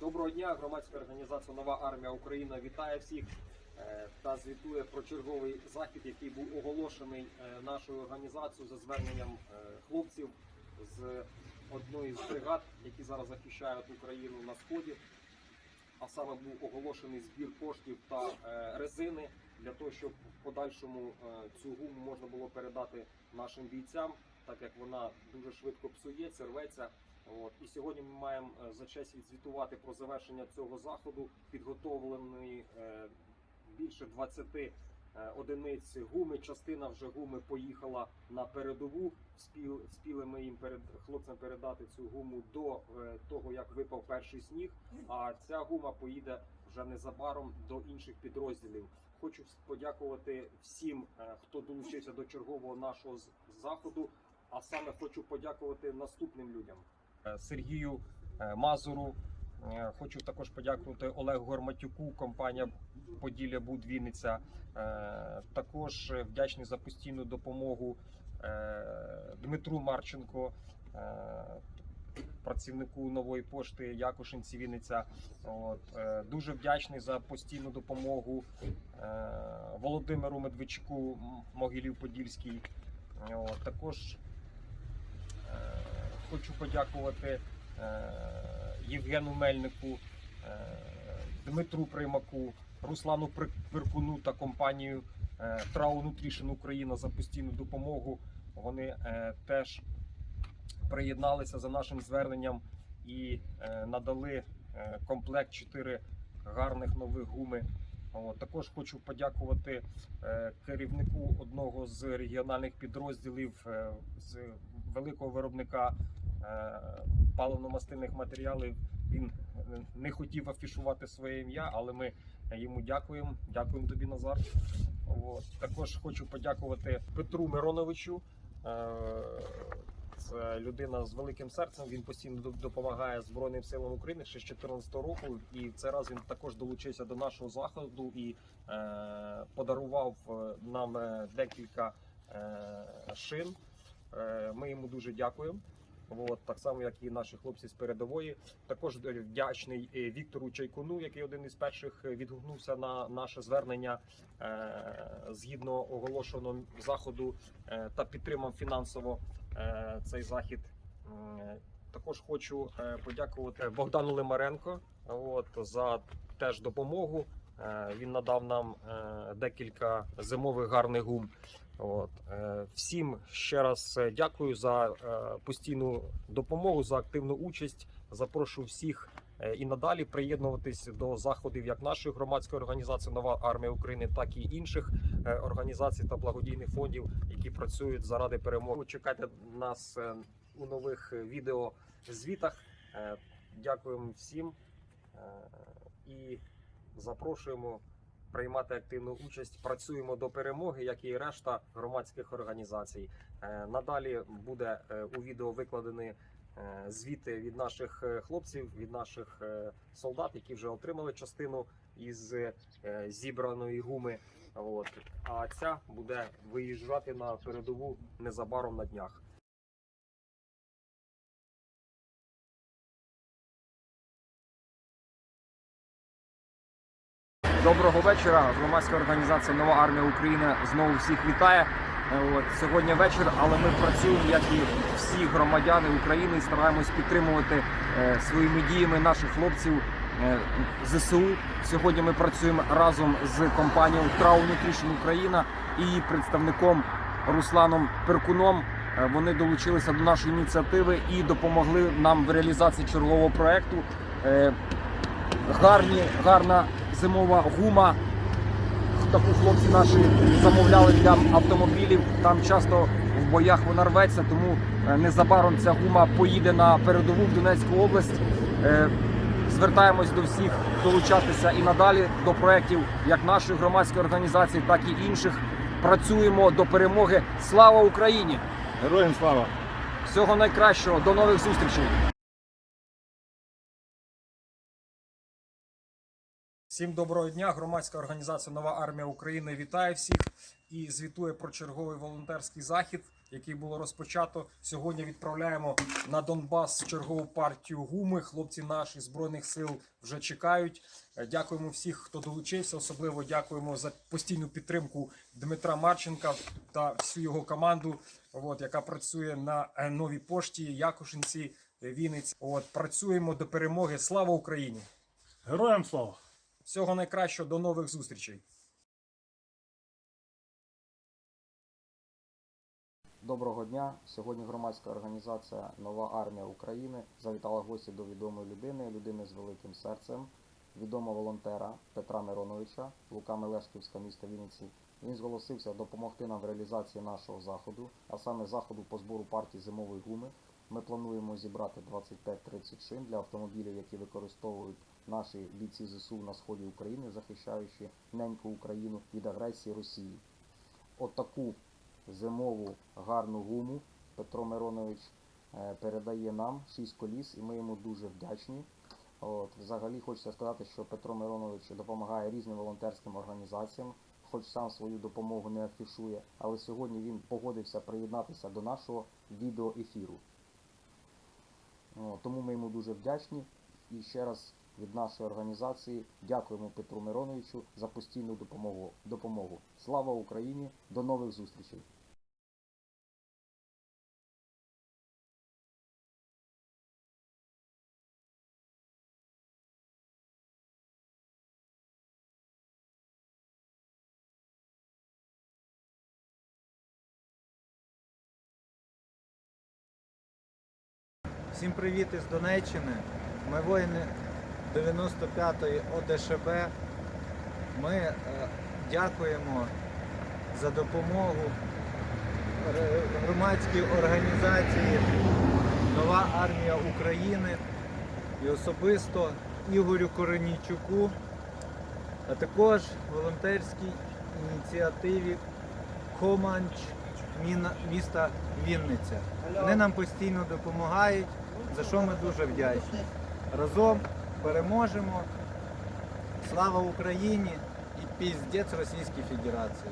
Доброго дня, громадська організація Нова армія Україна вітає всіх е, та звітує про черговий захід, який був оголошений е, нашою організацією за зверненням е, хлопців з одної з бригад, які зараз захищають Україну на сході. А саме був оголошений збір коштів та резини для того, щоб в подальшому цю гуму можна було передати нашим бійцям, так як вона дуже швидко псується, рветься. От і сьогодні ми маємо е, за честь відзвітувати про завершення цього заходу. Підготовлені е, більше 20 е, одиниць гуми. Частина вже гуми поїхала на передову. Спіл, спіли ми їм перед хлопцям передати цю гуму до того, як випав перший сніг. А ця гума поїде вже незабаром до інших підрозділів. Хочу подякувати всім, хто долучився до чергового нашого заходу. А саме хочу подякувати наступним людям: Сергію е, Мазуру. Е, Хочу також подякувати Олегу Горматюку, компанія Поділля Буд Вінниця. Е, Також е, вдячний за постійну допомогу е, Дмитру Марченко, е, працівнику нової пошти Якушинці Вінниця. От, е, дуже вдячний за постійну допомогу е, Володимиру Медведчуку, Могилів Подільський. Також е, хочу подякувати е, Євгену Мельнику, е, Дмитру Примаку, Руслану Перкуну та компанію е, Трау Nutrition Україна за постійну допомогу. Вони теж приєдналися за нашим зверненням і надали комплект 4 гарних нових гуми. От, також хочу подякувати е, керівнику одного з регіональних підрозділів е, з великого виробника е, паливно-мастильних матеріалів. Він не хотів афішувати своє ім'я, але ми йому дякуємо. Дякуємо тобі, Назар. От. Також хочу подякувати Петру Мироновичу. Це людина з великим серцем. Він постійно доп- допомагає Збройним силам України ще з 2014 року. І в цей раз він також долучився до нашого заходу і е, подарував е, нам е, декілька е, шин. Е, Ми йому дуже дякуємо. От, так само, як і наші хлопці з передової. Також е, вдячний Віктору Чайкуну, який один із перших відгукнувся на наше звернення е, згідно оголошеного заходу е, та підтримав фінансово цей захід. Е, Також хочу е, подякувати Богдану Лимаренко от, за теж допомогу. Е, Він надав нам е, декілька зимових гарних гум. От. е, Всім ще раз е, дякую за е, постійну допомогу, за активну участь. Запрошую всіх е, і надалі приєднуватись до заходів як нашої громадської організації Нова армія України, так і інших е, організацій та благодійних фондів, які працюють заради перемоги. Чекайте нас е, у нових е, відео звітах. Е, Дякуємо всім е, і запрошуємо приймати активну участь. Працюємо до перемоги, як і решта громадських організацій. Е, Надалі буде е, у відео викладені е, звіти від наших е, хлопців, від наших е, солдат, які вже отримали частину із е, зібраної гуми. От. А ця буде виїжджати на передову незабаром на днях. Доброго вечора. Громадська організація Нова армія України знову всіх вітає. Е, От сьогодні вечір, але ми працюємо, як і всі громадяни України, і стараємось підтримувати е, своїми діями наших хлопців е, ЗСУ. Сьогодні ми працюємо разом з компанією Trau Nutrition Україна і її представником Русланом Перкуном. Е, Вони долучилися до нашої ініціативи і допомогли нам в реалізації чергового проекту. Е, гарні, гарна зимова гума. Таку хлопці наші замовляли для автомобілів. Там часто в боях вона рветься, тому е, незабаром ця гума поїде на передову в Донецьку область. Е, Звертаємось до всіх долучатися і надалі до проєктів як нашої громадської організації, так і інших. Працюємо до перемоги. Слава Україні! Героям слава! Всього найкращого, до нових зустрічей! Всім доброго дня. Громадська організація Нова армія України вітає всіх і звітує про черговий волонтерський захід. який було розпочато. Сьогодні відправляємо на Донбас чергову партію гуми. Хлопці наші збройних сил вже чекають. Е, Дякуємо всіх, хто долучився. Особливо дякуємо за постійну підтримку Дмитра Марченка та всю його команду, от, яка працює на е, новій пошті, Якушинці, Вінниці. От працюємо до перемоги. Слава Україні! Героям слава! Всього найкращого, до нових зустрічей. Доброго дня. Сьогодні громадська організація Нова армія України завітала гості до відомої людини, людини з великим серцем, відомого волонтера Петра Мироновича, Лука Мелешківська, міста Вінниці. Він зголосився допомогти нам в реалізації нашого заходу, а саме заходу по збору партії зимової гуми. Ми плануємо зібрати 25-30 шин для автомобілів, які використовують наші бійці ЗСУ на сході України, захищаючи неньку Україну від агресії Росії. Отаку зимову гарну гуму Петро Миронович е, передає нам 6 коліс, і ми йому дуже вдячні. От, взагалі хочеться сказати, що Петро Миронович допомагає різним волонтерським організаціям, хоч сам свою допомогу не афішує, але сьогодні він погодився приєднатися до нашого відеоефіру. Тому ми йому дуже вдячні. І ще раз від нашої організації дякуємо Петру Мироновичу за постійну допомогу. допомогу. Слава Україні! До нових зустрічей! Всім привіт із Донеччини. Ми воїни 95-ї ОДШБ. Ми е, дякуємо за допомогу громадській організації Нова армія України і особисто Ігорю Коренійчуку, а також волонтерській ініціативі Команч міста Вінниця. Вони нам постійно допомагають, за що ми дуже вдячні. Разом переможемо. Слава Україні і піздець Російській Федерації.